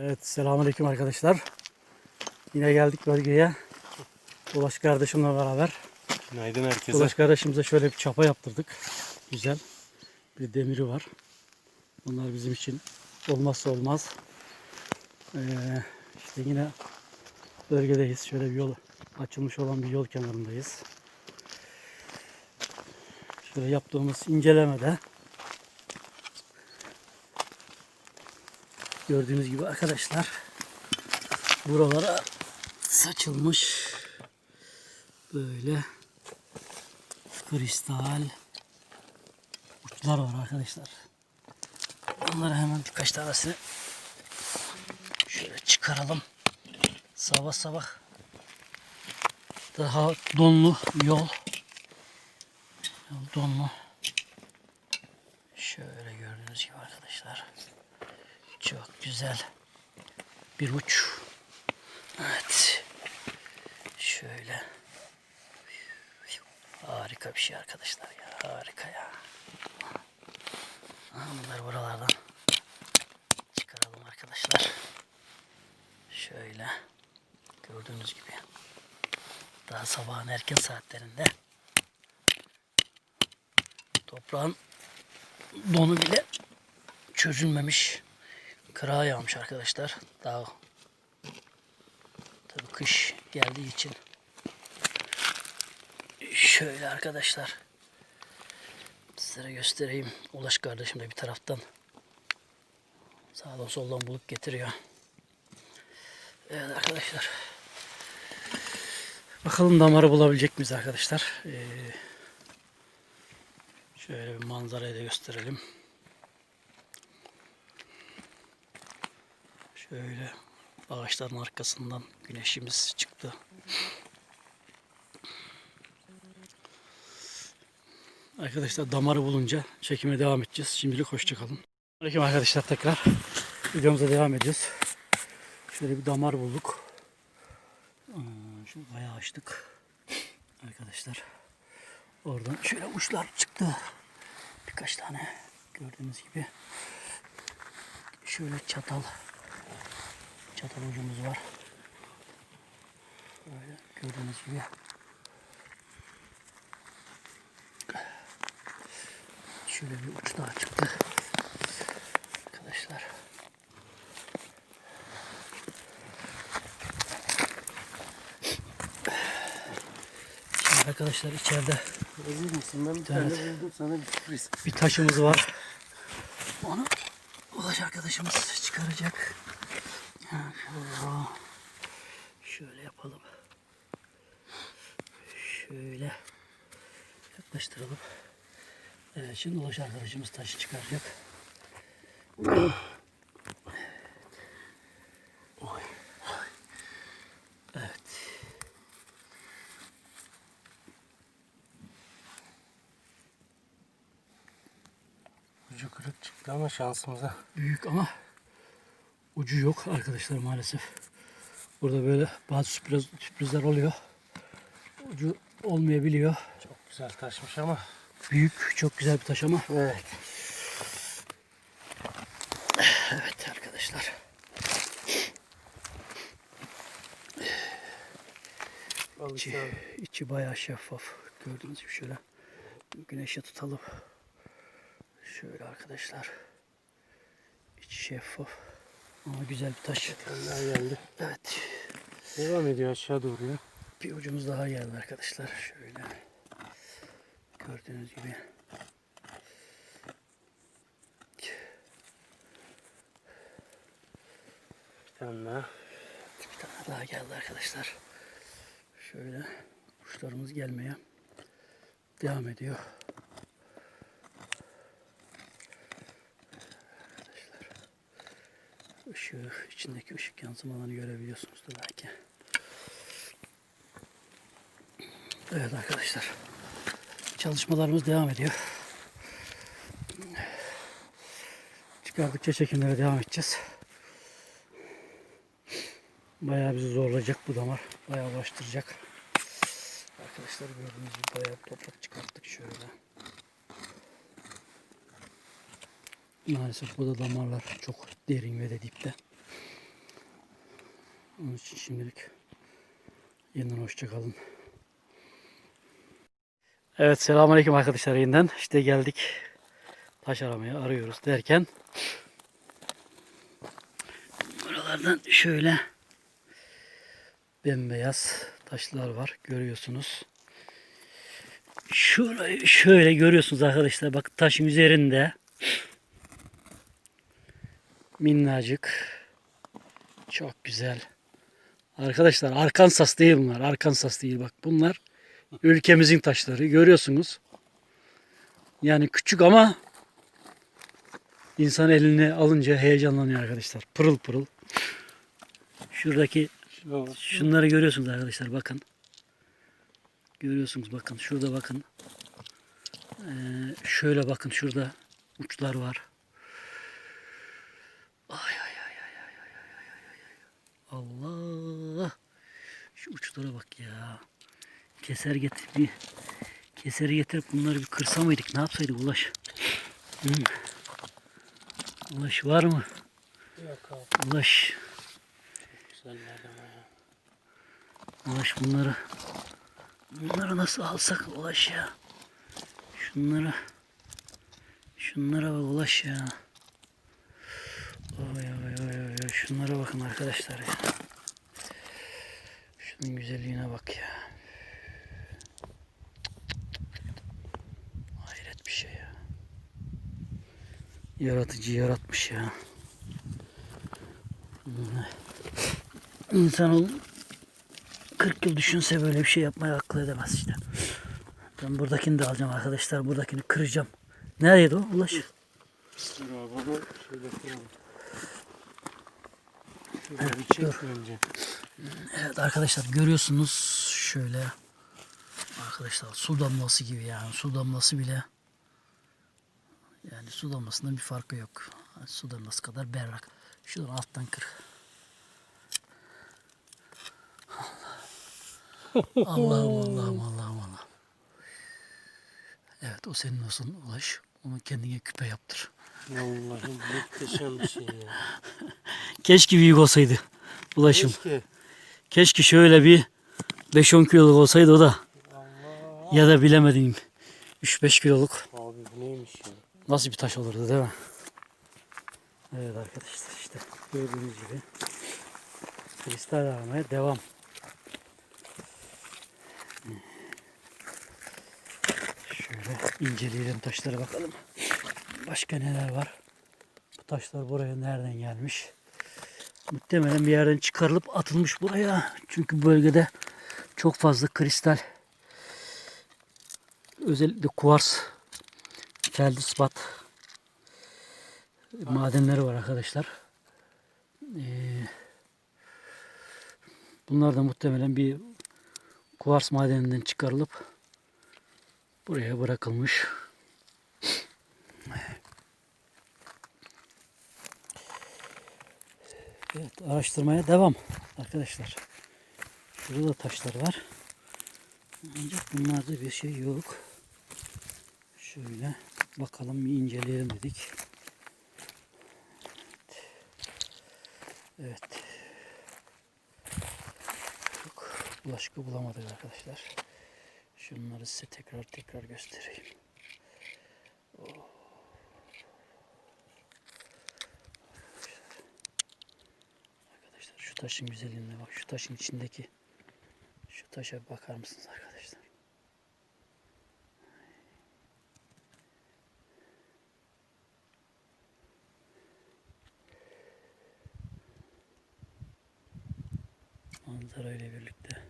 Evet selamünaleyküm arkadaşlar. Yine geldik bölgeye. Ulaş kardeşimle beraber. Günaydın herkese. Ulaş kardeşimize şöyle bir çapa yaptırdık. Güzel. Bir demiri var. Bunlar bizim için olmazsa olmaz. Ee, işte yine bölgedeyiz. Şöyle bir yol açılmış olan bir yol kenarındayız. Şöyle yaptığımız incelemede gördüğünüz gibi arkadaşlar buralara saçılmış böyle kristal uçlar var arkadaşlar. Onları hemen birkaç tanesini şöyle çıkaralım. Sabah sabah daha donlu. Yol donlu. Şöyle gördüğünüz gibi arkadaşlar. Çok güzel bir uç. Evet. Şöyle. Harika bir şey arkadaşlar ya. Harika ya. Bunları buralardan çıkaralım arkadaşlar. Şöyle. Gördüğünüz gibi. Daha sabahın erken saatlerinde toprağın donu bile çözülmemiş. Kırağa yağmış arkadaşlar. Daha tabii kış geldiği için şöyle arkadaşlar sizlere göstereyim. Ulaş kardeşim de bir taraftan sağdan soldan bulup getiriyor. Evet arkadaşlar. Bakalım damarı bulabilecek miyiz arkadaşlar? Ee, şöyle bir manzarayı da gösterelim. Şöyle ağaçların arkasından güneşimiz çıktı. Arkadaşlar damarı bulunca çekime devam edeceğiz. Şimdilik hoşçakalın. Aleyküm arkadaşlar tekrar. Videomuza devam ediyoruz. Şöyle bir damar bulduk. Aa, Şu bayağı açtık. Arkadaşlar. Oradan şöyle uçlar çıktı. Birkaç tane gördüğünüz gibi. Şöyle çatal çatal ucumuz var. Böyle gördüğünüz gibi. Şöyle bir uç daha çıktı. Arkadaşlar. Şimdi arkadaşlar içeride Hazır mısın? Ben bir Evet. tane buldum sana bir sürpriz. bir taşımız var. Onu Ulaş arkadaşımız çıkaracak. Şöyle, yapalım. Şöyle yaklaştıralım. Evet, şimdi Ulaş arkadaşımız taşı çıkaracak. Oy. Evet. Ucu kırık çıktı ama şansımıza. büyük ama ucu yok arkadaşlar maalesef. Burada böyle bazı sürpriz, sürprizler oluyor. Ucu olmayabiliyor. Çok güzel taşmış ama. Büyük, çok güzel bir taş ama. Evet. Evet arkadaşlar. İçi, içi bayağı şeffaf. Gördüğünüz gibi şöyle güneşe tutalım. Şöyle arkadaşlar. İçi şeffaf. Ama güzel bir taş. Onlar geldi. Evet. Devam ediyor aşağı doğru ya. Bir ucumuz daha geldi arkadaşlar. Şöyle. Gördüğünüz gibi. Bir tane daha. Bir tane daha geldi arkadaşlar. Şöyle kuşlarımız gelmeye devam ediyor. Işığı, içindeki ışık yansımalarını görebiliyorsunuzdur belki. Evet arkadaşlar. Çalışmalarımız devam ediyor. Çıkardıkça çekimlere devam edeceğiz. Bayağı bizi zorlayacak bu damar. Bayağı uğraştıracak. Arkadaşlar gördüğünüz gibi bayağı toprak çıkarttık şöyle. Maalesef burada damarlar çok derin ve de dipte. Onun için şimdilik yeniden hoşça kalın. Evet selamünaleyküm arkadaşlar yeniden. İşte geldik taş aramaya arıyoruz derken buralardan şöyle bembeyaz taşlar var görüyorsunuz. Şurayı şöyle görüyorsunuz arkadaşlar. Bak taşın üzerinde minnacık çok güzel. Arkadaşlar Arkansas değil bunlar. Arkansas değil bak. Bunlar ülkemizin taşları. Görüyorsunuz. Yani küçük ama insan eline alınca heyecanlanıyor arkadaşlar. Pırıl pırıl. Şuradaki. Şunları görüyorsunuz arkadaşlar bakın. Görüyorsunuz bakın şurada bakın. Ee, şöyle bakın şurada uçlar var. Şu uçlara bak ya. Keser getir bir keser getirip bunları bir kırsa mıydık? Ne yapsaydık Ulaş? Hı. Ulaş var mı? Yok abi. Ulaş. Ulaş bunları bunları nasıl alsak Ulaş ya. Şunları şunlara bak Ulaş ya. Oy oy oy oy. Şunlara bakın arkadaşlar ya. Şunun güzelliğine bak ya. Hayret bir şey ya. Yaratıcı yaratmış ya. İnsan ol 40 yıl düşünse böyle bir şey yapmayı akıl edemez işte. Ben buradakini de alacağım arkadaşlar. Buradakini kıracağım. Neredeydi o? Ulaş. Dur Evet arkadaşlar görüyorsunuz şöyle. Arkadaşlar su damlası gibi yani. Su damlası bile yani su damlasından bir farkı yok. Su damlası kadar berrak. Şuradan alttan kır. Allah. Allah'ım Allah'ım Allah'ım Allah'ım. Evet o senin olsun Ulaş. Onu kendine küpe yaptır. Vallahi muhteşem bir şey ya. Keşke büyük olsaydı Ulaşım. Keşke. Keşke şöyle bir 5-10 kiloluk olsaydı o da. Allah. Ya da bilemedim 3-5 kiloluk. Abi bu neymiş ya? Nasıl bir taş olurdu değil mi? Evet arkadaşlar işte gördüğünüz gibi kristal aramaya devam. Şöyle inceleyelim taşlara bakalım. Başka neler var? Bu taşlar buraya nereden gelmiş? Muhtemelen bir yerden çıkarılıp atılmış buraya. Çünkü bölgede çok fazla kristal özellikle kuvars feldispat madenleri var arkadaşlar. Ee, bunlar da muhtemelen bir kuvars madeninden çıkarılıp buraya bırakılmış. Evet, araştırmaya devam arkadaşlar. Şurada da taşlar var. Ancak bunlarda bir şey yok. Şöyle bakalım bir inceleyelim dedik. Evet. Evet. Çok bulaşıkı bulamadık arkadaşlar. Şunları size tekrar tekrar göstereyim. Oh. Arkadaşlar şu taşın güzelliğine bak. Şu taşın içindeki şu taşa bakar mısınız arkadaşlar? Manzara ile birlikte